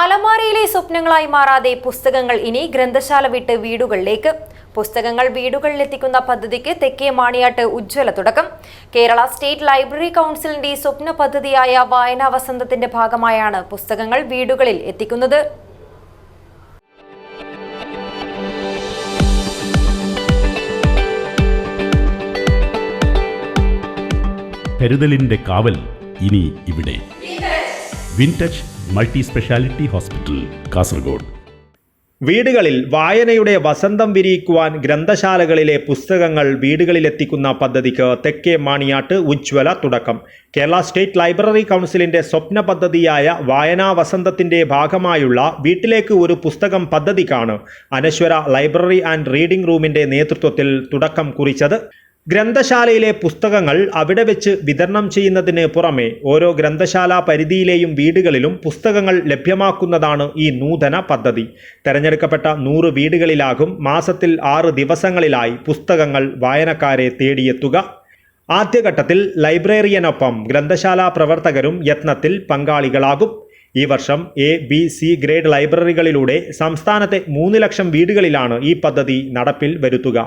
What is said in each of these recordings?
അലമാരയിലെ സ്വപ്നങ്ങളായി മാറാതെ പുസ്തകങ്ങൾ ഇനി ഗ്രന്ഥശാല വിട്ട് വീടുകളിലേക്ക്. പുസ്തകങ്ങൾ വീടുകളിലെത്തിക്കുന്ന പദ്ധതിക്ക് തെക്കേ മാണിയാട്ട് ഉജ്ജ്വല തുടക്കം. കേരള സ്റ്റേറ്റ് ലൈബ്രറി കൗൺസിലിന്റെ സ്വപ്ന പദ്ധതിയായ വായനാ വസന്തത്തിന്റെ ഭാഗമായാണ് പുസ്തകങ്ങൾ വീടുകളിൽ എത്തിക്കുന്നത്. കരുതലിന്റെ കാവൽ ഇനി ഇവിടെ. Wintouch multi speciality hospital Kasaragod. വീടുകളിൽ വായനയുടെ വസന്തം വിരിയിക്കുവാൻ ഗ്രന്ഥശാലകളിലെ പുസ്തകങ്ങൾ വീടുകളിലെത്തിക്കുന്ന പദ്ധതിക്ക് തെക്കേ മാണിയാട്ട് ഉജ്ജ്വല തുടക്കം. കേരള സ്റ്റേറ്റ് ലൈബ്രറി കൗൺസിലിന്റെ സ്വപ്ന പദ്ധതിയായ വായനാ വസന്തത്തിന്റെ ഭാഗമായുള്ള വീട്ടിലേക്ക് ഒരു പുസ്തകം പദ്ധതിക്കാണ് അനശ്വര ലൈബ്രറി ആൻഡ് റീഡിംഗ് റൂമിന്റെ നേതൃത്വത്തിൽ തുടക്കം കുറിച്ചത്. ഗ്രന്ഥശാലയിലെ പുസ്തകങ്ങൾ അവിടെ വെച്ച് വിതരണം ചെയ്യുന്നതിന് പുറമെ ഓരോ ഗ്രന്ഥശാല പരിധിയിലെയും വീടുകളിലും പുസ്തകങ്ങൾ ലഭ്യമാക്കുന്നതാണ് ഈ നൂതന പദ്ധതി. തെരഞ്ഞെടുക്കപ്പെട്ട നൂറ് വീടുകളിലാകും മാസത്തിൽ ആറ് ദിവസങ്ങളിലായി പുസ്തകങ്ങൾ വായനക്കാരെ തേടിയെത്തുക. ആദ്യഘട്ടത്തിൽ ലൈബ്രറിയനൊപ്പം ഗ്രന്ഥശാല പ്രവർത്തകരും യത്നത്തിൽ പങ്കാളികളാകും. ഈ വർഷം എ ബി സി ഗ്രേഡ് ലൈബ്രറികളിലൂടെ സംസ്ഥാനത്തെ മൂന്ന് ലക്ഷം വീടുകളിലാണ് ഈ പദ്ധതി നടപ്പിൽ വരുത്തുക.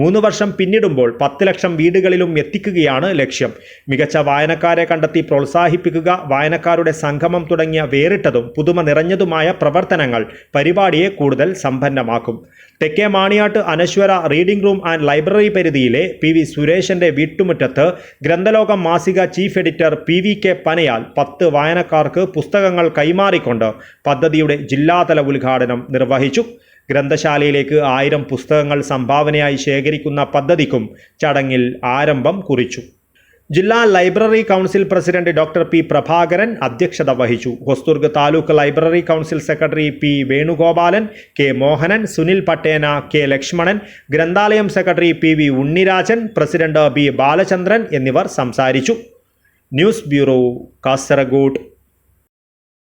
മൂന്ന് വർഷം പിന്നിടുമ്പോൾ പത്ത് ലക്ഷം വീടുകളിലും എത്തിക്കുകയാണ് ലക്ഷ്യം. മികച്ച വായനക്കാരെ കണ്ടെത്തി പ്രോത്സാഹിപ്പിക്കുക വായനക്കാരുടെ സംഗമം തുടങ്ങിയ വേറിട്ടതും പുതുമ നിറഞ്ഞതുമായ പ്രവർത്തനങ്ങൾ പരിപാടിയെ കൂടുതൽ സമ്പന്നമാക്കും. തെക്കേ Maniyat Anashwara reading room and library പരിധിയിലെ പി വി സുരേഷിന്റെ വീട്ടുമുറ്റത്ത് ഗ്രന്ഥലോകം മാസിക chief editor P V K Panayal പത്ത് വായനക്കാർക്ക് പുസ്തകങ്ങൾ കൈമാറിക്കൊണ്ട് പദ്ധതിയുടെ ജില്ലാതല ഉദ്ഘാടനം നിർവഹിച്ചു. ഗ്രന്ഥശാലയിലേക്ക് ആയിരം പുസ്തകങ്ങൾ സംഭാവനയായി ശേഖരിക്കുന്ന പദ്ധതിക്കും ചടങ്ങിൽ ആരംഭം കുറിച്ചു. ജില്ലാ library council president doctor P Prabhakaran അധ്യക്ഷത വഹിച്ചു. Hosdurg taluk library council secretary P Venugopalan K Mohanan Sunil Pattena K Lakshmanan ഗ്രന്ഥാലയം secretary P V Unnirajan president B Balachandran എന്നിവർ സംസാരിച്ചു. News bureau Kasaragod.